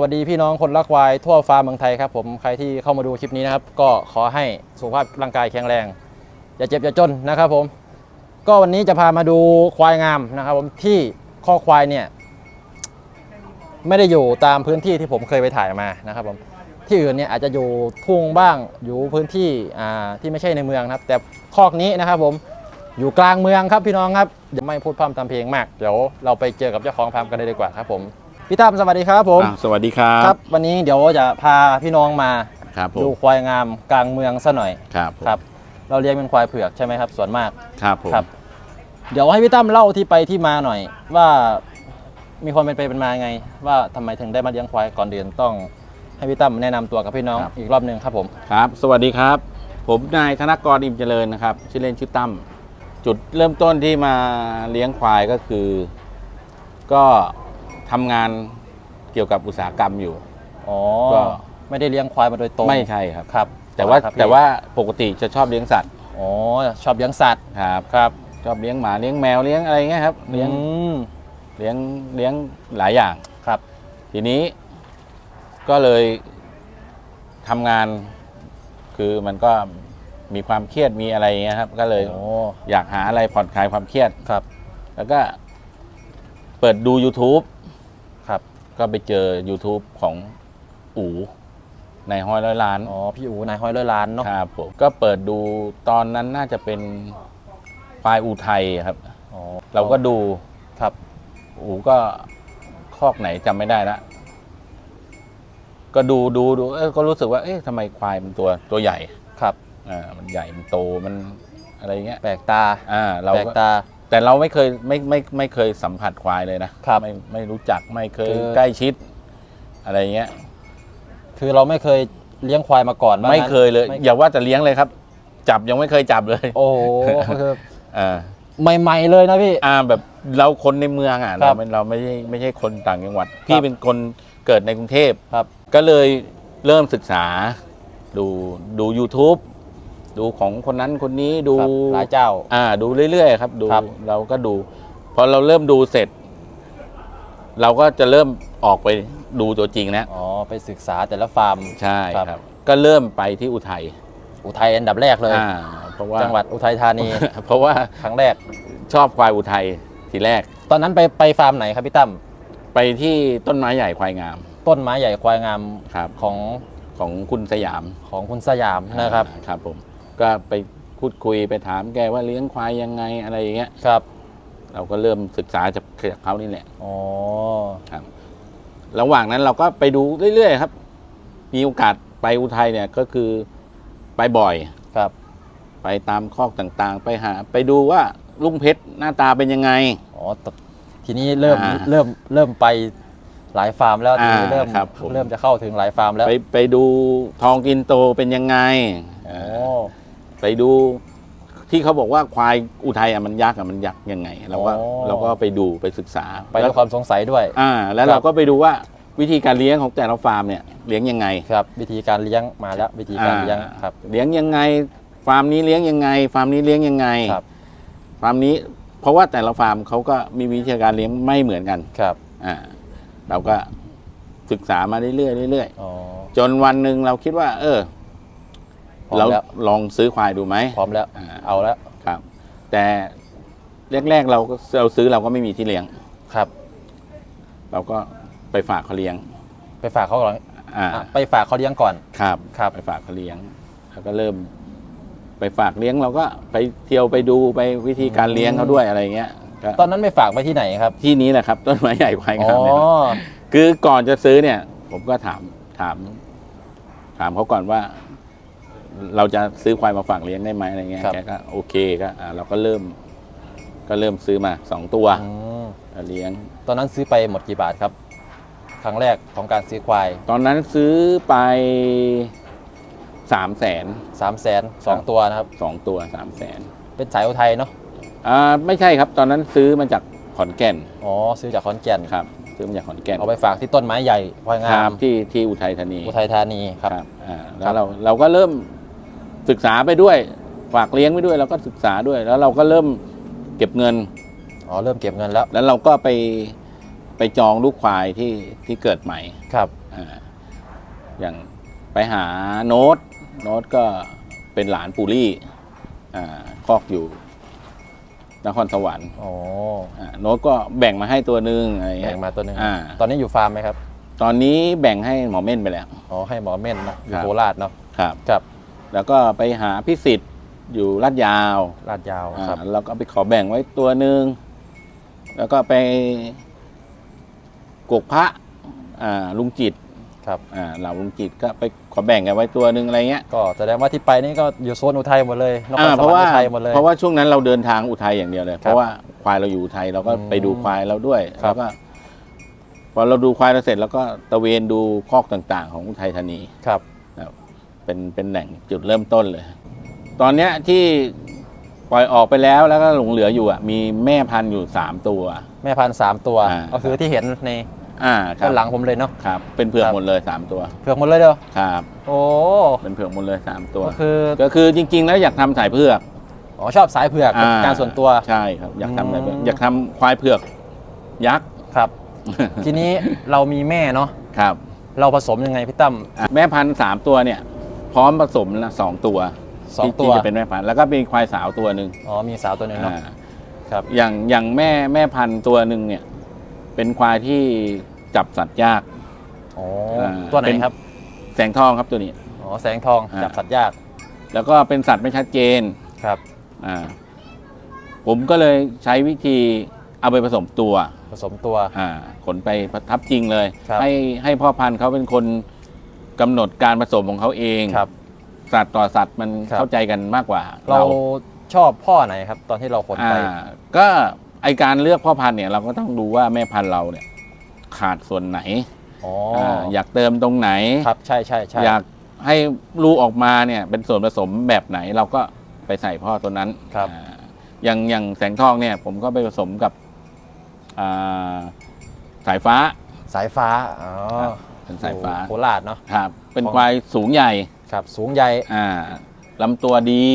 สวัสดีพี่น้องคนรักควายทั่วฟ้าเมืองไทยครับผมใครที่เข้ามาดูคลิปนี้นะครับ ก็ขอให้สุขภาพร่างกายแข็งแรง อย่าเจ็บอย่าจนนะครับผม ก็วันนี้จะพามาดูควายงามนะครับ ผมที่ข้อควายเนี่ยไม่ได้อยู่ตามพื้นที่ที่ผมเคยไปถ่ายมานะครับผมที่อื่นเนี่ยอาจจะอยู่ทุ่งบ้างอยู่พื้นที่อ่าที่ไม่ใช่ในเมืองครับ แต่คอกนี้นะครับผมอยู่กลางเมืองครับพี่น้องครับอย่าไม่พูดพร่ำทำเพลงมากเดี๋ยวเราไปเจอกับเจ้าของฟาร์มกันเลยดีกว่าครับผม พี่ตั้มสวัสดีครับผมอะสวัสดีครับครับ วันนี้เดี๋ยวจะพาพี่น้องมาครับผดูมควายงามกลางเมืองซะหน่อยครับผมครับเราเลี้ยงเป็นควายเผือกใช่ไหมครับส่วนมากครับผมครับ เดี๋ยวให้พี่ตั้มเล่าที่ไปที่มาหน่อย ว่ามีความเป็นไปเป็นมาไง ว่าทำไมถึงได้มาเลี้ยงควายก่อนเดือนต้อง ให้พี่ตั้มแนะนำตัวกับพี่น้องอีกรอบหนึ่งครับผม ครับ สวัสดีครับ ผมนายธนกรอิมเจริญนะครับ ชื่อเล่นชื่อตั้มจุดเริ่มต้นที่มาเลี้ยงควายก็คือ ก็ ทำงานเกี่ยวกับอุตสาหกรรมอยู่ อ๋อก็ ไม่ได้เลี้ยงควายมาโดยตรงไม่ใช่ครับ ครับแต่ว่าครับพี่แต่ว่าปกติจะชอบเลี้ยงสัตว์อ๋อชอบเลี้ยงสัตว์ครับครับชอบเลี้ยงหมาเลี้ยงแมวเลี้ยงอะไรเงี้ยครับเลี้ยงอืมเลี้ยงเลี้ยงหลายอย่าง ครับทีนี้ก็เลยทำงานคือมันก็มีความเครียดมีอะไรอย่างเงี้ยครับ ก็เลยโอ้อยากหาอะไรผ่อนคลายความเครียด ครับ แล้วก็เปิดดู YouTube ครับ ก็ไปเจอ YouTube ของอูในห้อยร้อยล้านอ๋อพี่อูนายห้อยร้อยล้านเนาะครับผมก็เปิดดูตอนนั้นน่าจะเป็นปลายอูไทยครับ อ๋อเราก็ดูครับ อูก็คอกไหนจำไม่ได้ละก็ดูดูดูเอ้ยก็รู้สึกว่า เอ๊ะทำไมควายมันตัวตัวใหญ่ครับ อ่ามันใหญ่มันโตมันอะไรเงี้ยแปลกตาอ่า เราแปลกก็ตา แต่เราไม่เคยไม่ไม่ไม่เคยสัมผัสควายเลยนะครับไม่ไม่รู้จักไม่เคยคือ ใกล้ชิด อะไรเงี้ย คือเราไม่เคยเลี้ยงควายมาก่อนว่าไม่งั้นเคยเลย ไม่อย่าว่าแต่เลี้ยงเลยครับ จับยังไม่เคยจับเลยโอ้โหคืออ่าใหม่ ๆ เลยนะพี่ อ่าแบบเราคนในเมืองอะครัเราบไม่เราไม่ใช่ไม่ใช่คนต่างจังหวัด พี่เป็นคนเกิดในกรุงเทพครับ ก็เลยเริ่มศึกษาดูดู YouTube ดูของคนนั้นคนนี้ดูครับหลายเจ้า อ่า ดูเรื่อยๆครับ ดูครับ เราก็ดู พอเราเริ่มดูเสร็จ เราก็จะเริ่มออกไปดูตัวจริงนะอ๋อไปศึกษาแต่ละฟาร์ม ใช่ครับ ครับ ก็เริ่มไปที่อุทัยอุทัยอันดับแรกเลย อ่าเพราะว่าจังหวัดอุทัยธานีเพราะว่าครั้งแรก ชอบควายอุทัยทีแรก ตอนนั้นไปไปฟาร์มไหนครับพี่ตั้มไปที่ต้นไม้ใหญ่ควายงามต้นไม้ใหญ่ควายงามครับ ของของคุณสยามของคุณสยามนะครับอ่าครับผม ก็ไปพูดคุยไปถามแกว่าเลี้ยงควายยังไงอะไรอย่างเงี้ย ครับ เราก็เริ่มศึกษาจากเขานี่แหละ อ๋อ ครับ ระหว่างนั้นเราก็ไปดูเรื่อยๆครับ มีโอกาสไปอุทัยเนี่ยก็คือไปบ่อย ครับ ไปตามคอกต่างๆ ไปหา ไปดูว่าลุงเพชรหน้าตาเป็นยังไง อ๋อตทีนี้เริ่มอ่าเริ่มเริ่มไปหลายฟาร์มแล้วทีนี้อ่าเริ่มครับผม เริ่มจะเข้าถึงหลายฟาร์มแล้ว ไปไปดูทองกินโตเป็นยังไงโอ้อ่า ไปดูที่เขาบอกว่าควายอุทัยอะมันยักษ์อะมันยักษ์ยังไงเราก็เราก็ไปดูไปศึกษาไปด้วยความสงสัยด้วย อ่า แล้วครับเราก็ไปดูว่าวิธีการเลี้ยงของแต่ละฟาร์มเนี่ยเลี้ยงยังไง ครับ วิธีการเลี้ยงมาแล้ววิธีการเลี้ยงอ่า ครับ เลี้ยงยังไง ฟาร์มนี้เลี้ยงยังไง ฟาร์มนี้เลี้ยงยังไงครับ ฟาร์มนี้ เพราะว่าแต่ละฟาร์มเขาก็มีวิธีการเลี้ยงไม่เหมือนกันครับอ่าเราก็ศึกษามาเรื่อยๆเรื่อยอ๋อๆจนวันหนึ่งเราคิดว่า เออ พร้อมเราแล้วลองซื้อควายดูไหม พร้อมแล้ว อ่า เอาแล้วครับ แต่แรกๆเราก็เราซื้อเราก็ไม่มีที่เลี้ยง ครับ เราก็ไปฝากเขาเลี้ยง ไปฝากเขาก่อนอ่า อะไปฝากเขาเลี้ยงก่อน ครับครับ ไปฝากเขาเลี้ยงแล้วก็เริ่ม ไปฝากเลี้ยงเราก็ไปเที่ยวไปดูไปวิธีการเลี้ยงเขาด้วยอะไรเงี้ยก็ตอนนั้นไปฝากไปที่ไหนครับที่นี้แหละครับ ต้นไม้ใหญ่ควายอ๋งามอเนี่ยครับคือก่อนจะซื้อเนี่ย ผมก็ถามถาม ถามเขาก่อนว่า เราจะซื้อควายมาฝากเลี้ยงได้ไหมอะไรเงี้ยครับ แกก็โอเคก็อ่าเราก็เริ่ม ก็เริ่มซื้อมาสองตัวอืมเลี้ยง ตอนนั้นซื้อไปหมดกี่บาทครับ ครั้งแรกของการซื้อควายตอนนั้นซื้อไปสามแสน 3 0 0แสนสองตัวนะครับ สองตัวสามแสนเป็นสายอุทัยเนาะอ่าไม่ใช่ครับ ตอนนั้นซื้อมาจากขอนแก่นอ๋อซื้อจากขอนแก่นครับ ซื้อมาจากขอนแก่นเอาไปฝากที่ต้นไม้ใหญ่ควายคงารัมบที่ที่อุทัยธานีอุทัยธานีครับครับอ่าแล้วเราเราก็เริ่ม ศึกษาไปด้วย ฝากเลี้ยงไปด้วยเราก็ศึกษาด้วย แล้วเราก็เริ่มเก็บเงิน อ๋อเริ่มเก็บเงินแล้วแล้วเราก็ไปไปจองลูกควายที่ที่เกิดใหม่ครับออ่าอย่างไปหาโน้ต โน้ตก็เป็นหลานปูรี่อ่าคอกอยู่นครสวรรค์อ๋ออ่าโน้ตก็แบ่งมาให้ตัวหนึ่งอะไรแบ่เงี้งยมาตัวหนึ่งอ่า ตอนนี้อยู่ฟาร์มไหมครับตอนนี้แบ่งให้หมอเม่นไปแล้ว อ๋อให้หมอเม่นนะอยู่ครับ โคราชเนาะครับ ครับ แล้วก็ไปหาพิสิทธิ์อยู่ลาดยาวลาดยาวอ่าครับเราก็ไปขอแบ่งไว้ตัวหนึ่งแล้วก็ไปกกพระอ่าลุงจิตครับ อ่าเหล่าลุงจิตก็ไปขอแบ่งกันไว้ตัวหนึ่งอะไรเงี้ยก็แสดงว่าที่ไปนี่ก็อยู่โซนอุทัยหมดเลยนครอ่าสเพวรราะรว่าค์อุทัยหมดเลย เพราะว่าช่วงนั้นเราเดินทางอุทัยอย่างเดียวเลย เพราะว่าควายเราอยู่อุทัยเราก็อืมไปดูควายเราด้วยครัแล้บ วก็พอเราดูควายเราเสร็จแล้วก็ตะเวนดูคอกต่างๆ ของอุทัยธานี ครับ เป็นเป็นแหล่งจุดเริ่มต้นเลย ตอนเนี้ยที่ปล่อยออกไปแล้วแล้วก็หลงเหลืออยู่อะมีแม่พันธุ์อยู่สามตัว แม่พันธุ์สามตัว อ่า ก็คือที่เห็นในอ่าครัด้านหลังผมเลยเนาะ ครับ เป็นเผือกครับ หมดเลยสามตัวเผือกหมดเลยเด้อครับ โอ้เป็นเผือกหมดเลยสามตัว ก็คือก็คือจริง ๆ แล้วอยากทำสายเผือกอ๋อชอบสายเผือกเป็นการส่วนตัว ใช่ครับอยากทำสายเผือกอืม อยากทำควายเผือกยักษ์ ครับ ทีนี้เรามีแม่เนาะครับเราผสมยังไงพี่ตั้มอะแม่พันธุ์สามตัวเนี่ยพ ร้อมผสมละสองตัวสองที่ตัวที่จะเป็นแม่พันธุ์แล้วก็มีควายสาวตัวหนึ่งอ๋อมีสาวตัวหนึ่งเนาะ อ่าครับ อย่างอย่างแม่แม่พันธุ์ตัวหนึ่งเนี่ย เป็นควายที่จับสัตว์ยาก อ๋ออ่าตัวไหนเป็น ครับแสงทองครับตัวนี้ อ๋อแสงทองอ่า จับสัตว์ยากแล้วก็เป็นสัตว์ไม่ชัดเจนครับ อ่าผมก็เลยใช้วิธีเอาไปผสมตัวผสมตัว อ่าขนไปประทับจริงเลย ครับ ให้ให้พ่อพันธุ์เขาเป็นคน กำหนดการผสมของเขาเองครับ สัตว์ต่อสัตว์มันครับ เข้าใจกันมากกว่าเราชอบพ่อไหนครับ ตอนที่เราขนอ่าไป ก็ไอการเลือกพ่อพันธุ์เนี่ยเราก็ต้องดูว่าแม่พันธุ์เราเนี่ย ขาดส่วนไหนอ๋ออาอยากเติมตรงไหน ครับใช่ใช่ใช่อยากให้ลูกออกมาเนี่ยเป็นส่วนผสมแบบไหนเราก็ไปใส่พ่อตัวนั้นครับอ่าอย่างอย่างแสงทองเนี่ย ผมก็ไปผสมกับอ่าสายฟ้า สายฟ้าอ๋อครับ เป็นสายฟ้าโคราชเนาะครับ เป็นของควายสูงใหญ่ครับ สูงใหญ่อ่าลำตัวดี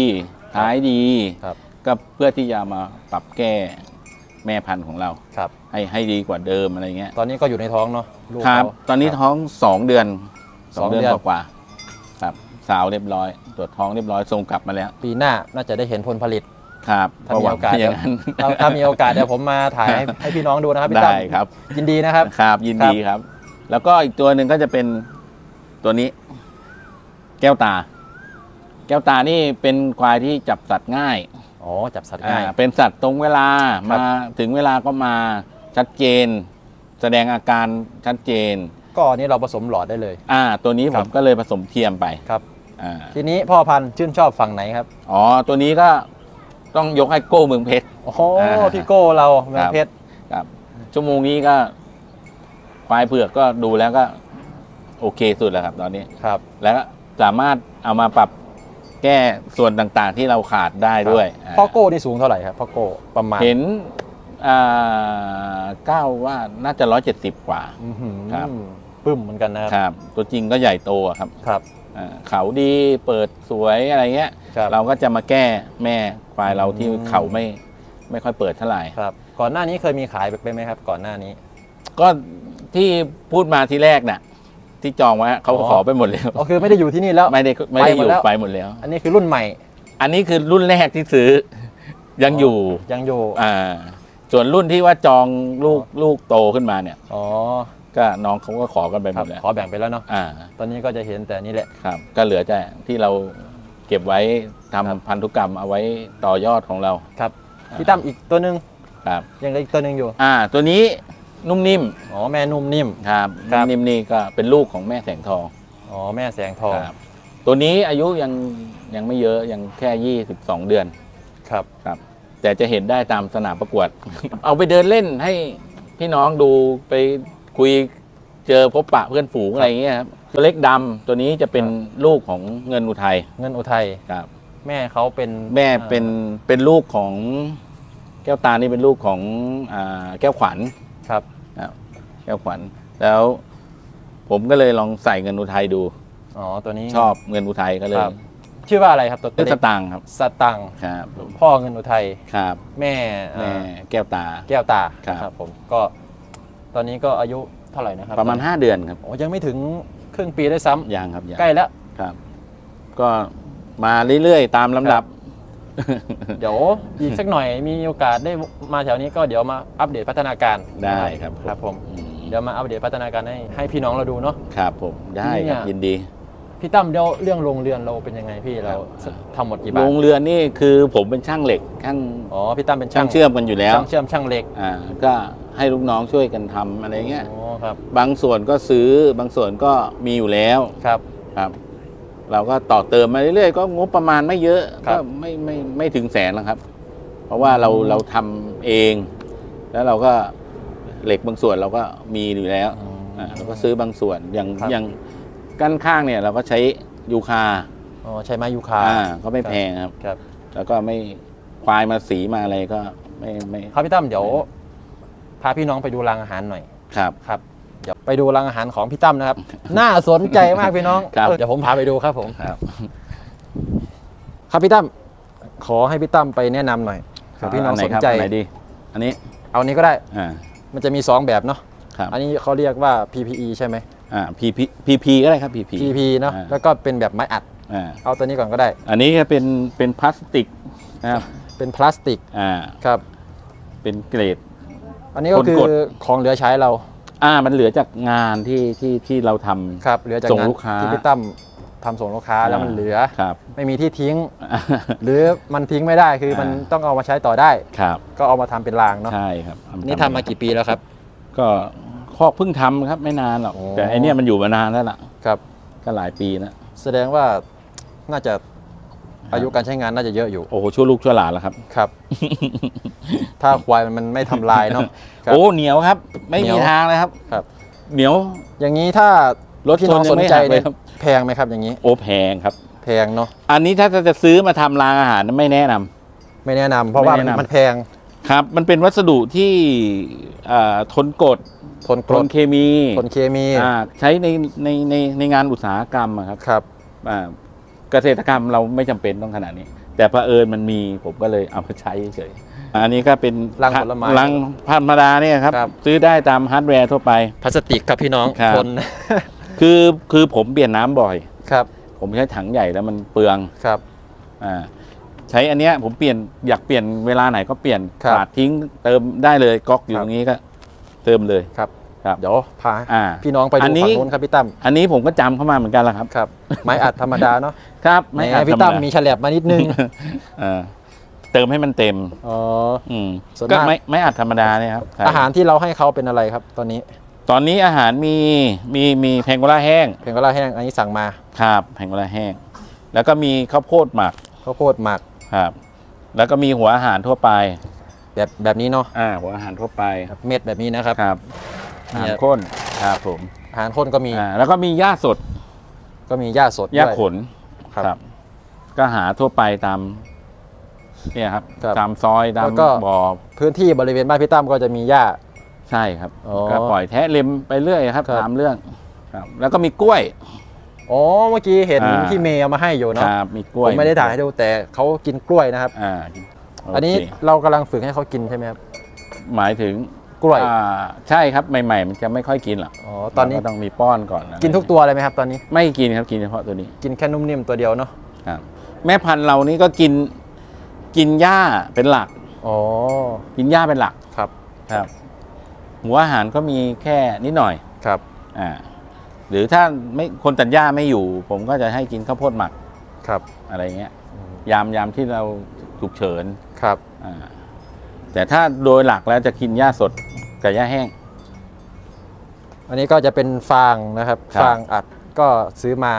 ท้ายดีครับก็เพื่อที่จะมาปรับแก้แม่พันธุ์ของเราครับ ให้ให้ดีกว่าเดิมอะไรเงี้ย ตอนนี้ก็อยู่ในท้องเนาะลูกครับเขาตอนนี้ครับท้องสองเดือนสองเดือนกว่าๆครับสาวเรียบร้อย ตรวจท้องเรียบร้อยส่งกลับมาแล้ว ปีหน้าน่าจะได้เห็นผลผลิตครับถ้ามีโอกาสหวังอย่างนั้นถ้าถ้ามีโอกาสเดี๋ยวผมมาถ่ายให้ให้พี่น้องดูนะครับพี่ตั้มได้ครับ ยินดีนะครับครับยินดีครับ แล้วก็อีกตัวหนึ่งก็จะเป็นตัวนี้ แก้วตา แก้วตานี่เป็นควายที่จับสัตว์ง่ายอ๋อจับสัตว์ง่าย อ่าเป็นสัตว์ตรงเวลาครับมาถึงเวลาก็มาชัดเจน แสดงอาการชัดเจน ก็อันนี้เราผสมหลอดได้เลย อ่า ตัวนี้คผรับ มก็เลยผสมเทียมไปครับ อ่าทีนี้พ่อพันธุ์ชื่นชอบฝั่งไหนครับอ๋อตัวนี้ก็ต้องยกให้โก้เมืองเพชร โอ้โหอ่าพี่โก้เราเมืองครับเพชร ครับ ชั่วโมงนี้ก็ ควายเผือกก็ดูแล้วก็โอเคสุดแล้วครับ ตอนนี้ ครับ แล้วก็สามารถเอามาปรับแก้ส่วนต่างๆที่เราขาดได้ด้วยพ่อโก้นี่สูงเท่าไหร่ครับพ่อโก้ประมาณเห็นอ่าก้าวว่าน่าจะร้อยเจ็ดสิบกว่า อื้อหือครับ ปึ้มเหมือนกันนะครับครับ ตัวจริงก็ใหญ่โตอะครับครับอ่าเขาดีเปิดสวยอะไรเงี้ย ครับ เราก็จะมาแก้แม่ควายเราที่อืม เขาไม่ไม่ค่อยเปิดเท่าไหร่ ครับ ก่อนหน้านี้เคยมีขายไปไหมครับ ก่อนหน้านี้ ก็ ที่พูดมาทีแรกน่ะ ที่จองไว้เขาอ๋อขอไปหมดแล้วก็คือไม่ได้อยู่ที่นี่แล้ว ไม่ได้ไม่ได้ไปหมอดยู่แล้วไปหมดแล้ว อันนี้คือรุ่นใหม่ อันนี้คือรุ่นแรกที่ซื้อ ยังอยู่ยังอยู่อ่าส่วนรุ่นที่ว่าจองลูกลูกโตขึ้นมาเนี่ยอ๋อก็น้องเขาก็ขอกันไปหคมรับดแล้วขอแบ่งไปแล้วเนาะอ่า ตอนนี้ก็จะเห็นแต่นี่แหละครับ ก็เหลือแต่ที่เราเก็บไว้ทำครับพันธุกรรมเอาไว้ต่อยอดของเราครับพี่ตั้มอีกตัวหนึ่งครับยังเหลืออีกตัวหนึ่งอยู่ อ่า ตัวนี้ นุ่มนิ่มอ๋อแม่นุ่มนิ่ม ครับครับนุ่มนิ่มนี่ก็เป็นลูกของแม่แสงทองอ๋อแม่แสงทองครับตัวนี้อายุยังยังไม่เยอะยังแค่ 22 เดือนครับครับแต่จะเห็นได้ตามสนามประกวด เอาไปเดินเล่นให้พี่น้องดูไปคุยเจอพบปะเพื่อนฝูงอะไรอย่างเงี้ยครับตัวเล็กดำตัวนี้จะเป็นลูกของเงินอุทัยเงินอุทัยครับ แม่เขาเป็นแม่เป็นเป็นลูกของแก้วตานี่เป็นลูกของอาแก้วขวัญครับครับ แก้วขวัญแล้ว ผมก็เลยลองใส่เงินอุทัยดู อ๋อตัวนี้ชอบเงินอุทัยก็เลยครับชื่อว่าอะไรครับตัวเลือกเล็สกตางค์ครับสตังค์ครับพ่อเงินอุทัยครับแม่แม่อ่าแก้วตา แก้วตาครับ ผมก็ ตอนนี้ก็อายุเท่าไหร่นะครับประมาณ 5 เดือนครับโอ้ยังไม่ถึงครึ่งปีได้วยซ้ำยังครับยังใกล้แล้ว ครับ ก็มาเรื่อยๆ ตามลำดับ เดี๋ยวอีกสักหน่อยมีโอกาสได้มาแถวนี้ก็เดี๋ยวมาอัปเดตพัฒนาการได้ครับ ครับผม อืมเดี๋ยวมาอัปเดตพัฒนาการให้ให้พี่น้องเราดูเนาะ ครับผมได้ครับเนี่ยยินดี พี่ตั้มเดี๋ยวเรื่องโรงเรือนเราเป็นยังไงพี่เราครับ ทำหมดกี่โรบาทงเรือนนี่คือผมเป็นช่างเหล็กช่างอ๋อพี่ตั้มเป็นช่างเชื่อมกันอยู่แล้วช่างเชื่อมช่างเหล็กอ่าก็ให้ลูกน้องช่วยกันทำอะไรเงี้ย อ๋อครับบางส่วนก็ซื้อบางส่วนก็มีอยู่แล้วครับ ครับ เราก็ต่อเติมมาเรื่อยๆ ก็งบประมาณไม่เยอะครัก็บ ไม่ไม่ไม่ถึงแสนหรอกครับ เพราะว่าเราอืมเราทำเอง แล้วเราก็ เหล็กบางส่วนเราก็มีอยู่แล้วอ่าเราก็ซื้อบางส่วนอย่างครับ อย่างกั้นข้างเนี่ยเราก็ใช้ยูคาอ๋อใช้ไม้ยูคาอ่าก็ไม่แพงครับ ครับแล้วก็ไม่ควายมาสีมาอะไรก็ไม่ไม่ครับพี่ตั้มเดี๋ยวพาพี่น้องไปดูรางอาหารหน่อยครับ ครับเดี๋ยวไปดูรางอาหารของพี่ตั้มนะครับ น่าสนใจมากพี่น้องครับ เออเดี๋ยวผมพาไปดูครับผม ครับ ครับพี่ตั้มขอให้พี่ตั้มไปแนะนำหน่อยเผื่อพี่น้องไหสนครับใจอัไหนดี อันนี้เอานี้ก็ได้ อ่า มันจะมี 2 แบบเนาะครับอันนี้เขาเรียกว่า PPE ใช่ไหม อ่า PP PP ก็ได้ครับ PP PP เนาะอ่า แล้วก็เป็นแบบไม้อัด อ่าเอาตัวนี้ก่อนก็ได้ อันนี้ก็เป็นเป็นพลาสติกนะครับเป็นพลาสติกอ่าครับ เป็นเกรด อันนี้ก็คืคนกอดของเหลือใช้เราอ่ามันเหลือจากงานที่ที่ที่เราทำ ครับเหลือจากส่งงานลูกค้า ที่พี่ตั้ม ทำส่งลูกค้าแล้วมันเหลือ ครับ ไม่มีที่ทิ้ง หรือมันทิ้งไม่ได้คือมันอ่า ต้องเอามาใช้ต่อได้ ครับก็เอามาทำเป็นรางเนาะใช่ครับนี่ทำมากี่ปีแล้วครับ ก็คอกเพิ่งทำครับไม่นานหรอกโอ้ แต่ไอเนี้ยมันอยู่มานานแล้วล่ะ ครับ ก็หลายปีแล้วแสดงว่าน่าจะอายุการใช้งานน่าจะเยอะอยู่โอ้โหชั่วลูกชั่วหลานแล้วครับ ครับ ถ้าควายมันมันไม่ทำลายเนาะ ครับ โอ้เหนียวครับ ไม่เหนีมียวทางเลยครับ ครับ เหนียวอย่างนี้ถ้ารถพี่ชน้อนงยัสงนไม่ใจหักเลเนี่ยยครับ แพงไหมครับอย่างนี้ โอ้แพงครับ แพงเนาะอันนี้ถ้าจะซื้อมาทำรางอาหารไม่แนะนำ ไม่แนะนำเพราะว่าไม่มันแนะนำ มันแพงครับ มันเป็นวัสดุที่อ่าทนกรดทนกทรนดเคมีทนเคมีอ่าใช้ในในในในงานอุตสาหกรรมอะครับครับ อ่าเกษตรกรรมเราไม่จำเป็นต้องขนาดนี้ แต่เผอิญมันมีผมก็เลยเอามาใช้เฉยๆอันนี้ก็เป็นรังผลไม้รังธรรมดาเนี่ยครับ ครับ ซื้อได้ตามฮาร์ดแวร์ทั่วไป พลาสติกครับพี่น้องครับ ทน คือคือผมเปลี่ยนน้ำบ่อย ครับ ผมใช้ถังใหญ่แล้วมันเปลืองครับ อ่าใช้อันเนี้ยผมเปลี่ยนอยากเปลี่ยนเวลาไหนก็เปลี่ยนครับขาดทิ้งเติมได้เลยก๊อกอยู่ครัตบรงนี้ก็ เติมเลยครับครับเดี๋ยวพาอ่า พี่น้องไปอัดูนนี้ ฝั่งนู้นครับพี่ตั้มอันนี้ผมก็จำเข้ามาเหมือนกันแหละครับ ครับ ไม้อัดธรรมดาเนาะครับแหมอาจพี่ตั้มธรรดามีฉลับมานิดนึงเออเติมให้มันเต็ม อ๋อ อืมส่วนก็มาก ไม่ไม่อัดธรรมดาเนี่ยครับใช่อาหารที่เราให้เขาเป็นอะไรครับตอนนี้ ตอนนี้อาหารมีมีมีแพงโกล่าแห้งเพนกอล่าแห้งอันนี้สั่งมาครับแพงโกล่าแห้ง แล้วก็มีข้าวโพดหมักข้าวโพดหมักครับ แล้วก็มีหัวอาหารทั่วไป แบบแบบนี้เนาะอ่า หัวอาหารทั่วไปครับเม็ดแบบนี้นะครับ ครับเนี่อายหารข้นครับผมอาหารข้นก็มีอ่าแล้วก็มีหญ้าสดก็มีหญ้าสดหญ้าด้วย ขนครับ ก็หาทั่วไปตาม เนี่ยครับ ครับตามซอยตามแล้วก็ บ่อพื้นที่บริเวณบ้านพี่ตั้มก็จะมีหญ้า ใช่ครับ อ๋อ ก็ปล่อยแทะเล็มไปเรื่อยครับครับตามเรื่องครับ แล้วก็มีกล้วย อ๋อเมื่อกี้เห็นอ่า ที่เมย์เอามาให้อยู่คเนาะรับมีกล้ผวยมไม่ได้ถ่ายให้ดูแต่เขากินกล้วยนะครับ อ่าอันนี้โเคเรากำลังฝึกให้เขากินใช่ไหมครับหมายถึงกล้วยอ่าใช่ครับใหม่ ๆ มันจะไม่ค่อยกินหรอกอ๋อตอนนี้เราก็ต้องมีป้อนก่อนนะกินทุกตัวเลยไหมครับตอนนี้ไม่กินครับกินเฉพาะตัวนี้กินแค่นุ่มนิ่มตัวเดียวเนาะครับ แม่พันธุ์เรานี่ก็กินกินหญ้าเป็นหลัก อ๋อกินหญ้าเป็นหลักครับ ครับ หัวอาหารก็มีแค่นิดหน่อยครับอ่าหรือถ้าไม่คนตัดหญ้าไม่อยู่ ผมก็จะให้กินข้าวโพดหมักครับอะไรเงี้ยยามยามที่เราฉุกเฉินครับอ่าแต่ถ้าโดยหลักแล้วจะกินหญ้าสดกับหญ้าแห้ง อันนี้ก็จะเป็นฟางนะครับ ครับ ฟางอัดก็ซื้อมา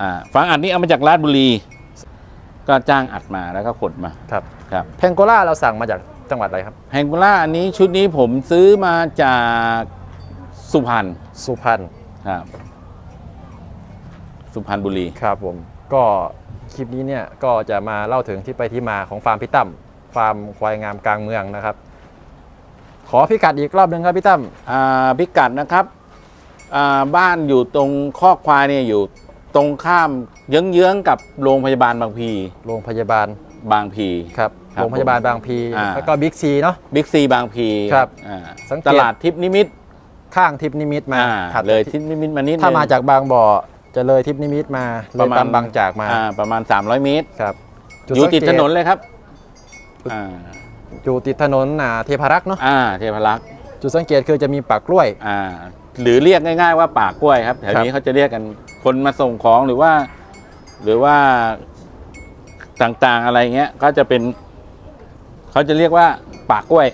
อ่าฟางอัดนี่เอามาจากราชบุรี ก็จ้างอัดมาแล้วก็ขนมาครับ ครับ เพงโกล่าเราสั่งมาจาก จังหวัดอะไรครับแฮงโกล่าอันนี้ชุดนี้ผมซื้อมาจากสุพรรณสุพรรณครับสุพรรณบุรี ครับผมก็คลิปนี้เนี่ยก็จะมาเล่าถึงที่ไปที่มาของฟาร์มพี่ตั้มฟาร์มควายงามกลางเมืองนะครับ ขอพิกัดอีกรอบหนึ่งครับพี่ตั้มอ่าพิกัดนะครับอ่าบ้านอยู่ตรงคอกควายเนี่ยอยู่ตรงข้ามเยื้องๆกับโรงพยาบาลบางพี โรงพยาบาลบางพี ครับ ครับ โรงพยาบาลบางพีอ่าแล้วก็บิ๊กซีเนาะ บิ๊กซีบางพีครับอ่าสังเกต ตลาดทิพย์นิมิตรข้างทิพย์นิมิตมาอ่าถัดเลยจากทิศนิมิตมานิดนึงถ้ามาจากบางบ่อจะเลยทิพย์นิมิตมาเลยปั๊มบางจากมาอ่ประมาณ 300 เมตร ครับอยู่ติดสังเกถนนเลยครับอ่าอยู่ติดถนนอ่าเทพารักษ์เนาะอ่าเทพรักษ์จุดสังเกตคือจะมีปากกล้วย อ่าหรือเรียกง่าย ๆ ว่าปากกล้วยครับแถวครับนี้เขาจะเรียกกันคนมาส่งของหรือว่า หรือว่าต่างๆอะไรเงี้ย ก็จะเป็น เขาจะเรียกว่าปากกล้วย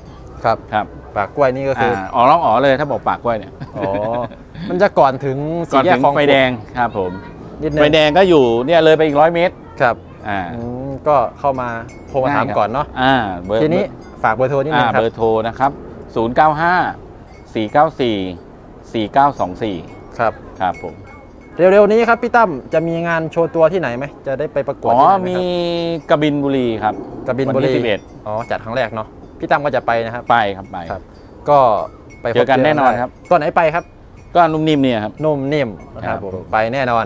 ครับครับปากกล้วยนี่ก็คืออ่าอ๋อร้องอ๋อเลยถ้าบอกปากกล้วยเนี่ยอ๋อมันจะก่อนถึงก่สี่อนแยถึกงคลองไฟแดงครับผมนิดนึงไฟแดงก็อยู่เนี่ยเลยไปอีกร้อยเมตรครับอ่าอืมก็เข้ามาโทรมาถามง่ายครับก่อนเนาะอ่าเบอร์ทีนี้ฝากเบอร์โทรนิดนึอ่างครับเบอร์โทรนะครับ 095 494 4924 ครับครับผม เร็วๆนี้ครับพี่ตั้มจะมีงานโชว์ตัวที่ไหนไหมจะได้ไปประกวดอ๋อที่ไหนไหมีครับกบินบุรีครับกบินบุวันรีที่11อ๋อจัดครั้งแรกเนาะพี่ตั้มก็จะไปนะครับ ไปครับไป ครับ ก็ไปพบเจอกันแน่นอนครับตอนไหนไปครับก็นุ่มนิ่มเนี่ยครับ นุ่มนิ่มนะคครัรับบผมไปแน่นอน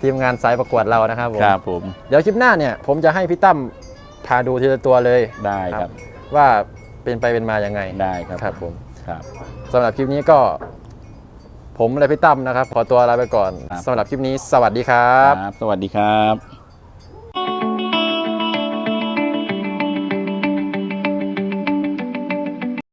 ทีมงานสายประกวดเรานะครับผมครับผมเดี๋ยวคลิปหน้าเนี่ยผมจะให้พี่ตั้มพาดูทีละตัวเลยได้ครับ ว่าเป็นไปเป็นมายังไงได้ครับครับผมครับ สำหรับคลิปนี้ก็ ผมและพี่ตั้มนะครับ ขอตัวลาไปก่อนครับ สำหรับคลิปนี้ สวัสดีครับ ครับ สวัสดีครับ